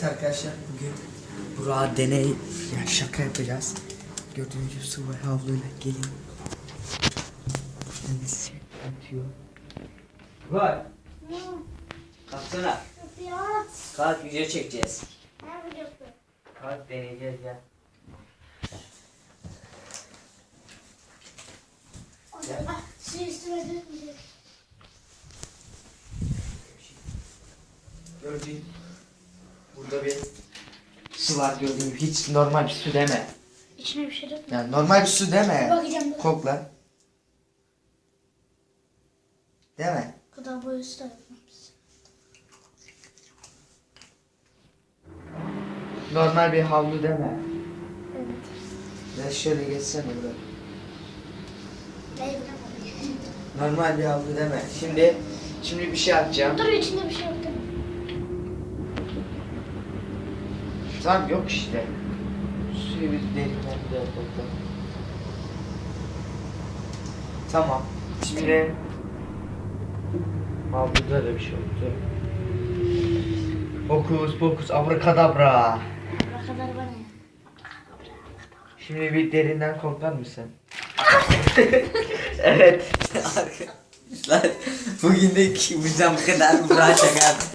Evet arkadaşlar bugün Burak'a deney yani şaka yapacağız. Gördüğünüz gibi sıvı havluyla gelin. Kendisi atıyor. Burak kalksana. Kalk video çekeceğiz. Kalk deneyeceğiz gel. Su dökmeyecek. Gördüğün burada bir su var gördüğün gibi. Hiç normal bir su deme. İçine bir şey dökme. Yani normal bir su deme. Bakacağım dur. Kokla. Deme. Kadar boyası da. Normal bir havlu deme. Evet. Ben şöyle geçsene burada. Normal bir havlu deme. Şimdi şimdi bir şey atacağım. Dur içinde bir şey yok Tamam yok işte. Suyu bir derinden. Tamam. Şimdi havluda da bir şey oldu. Fokus fokus abrakadabra. Buraya kadar var ya. Şimdi bir derinden koklar mısın? evet. Arkadaşlar bugün de bu kadar Burak şaka yaptı.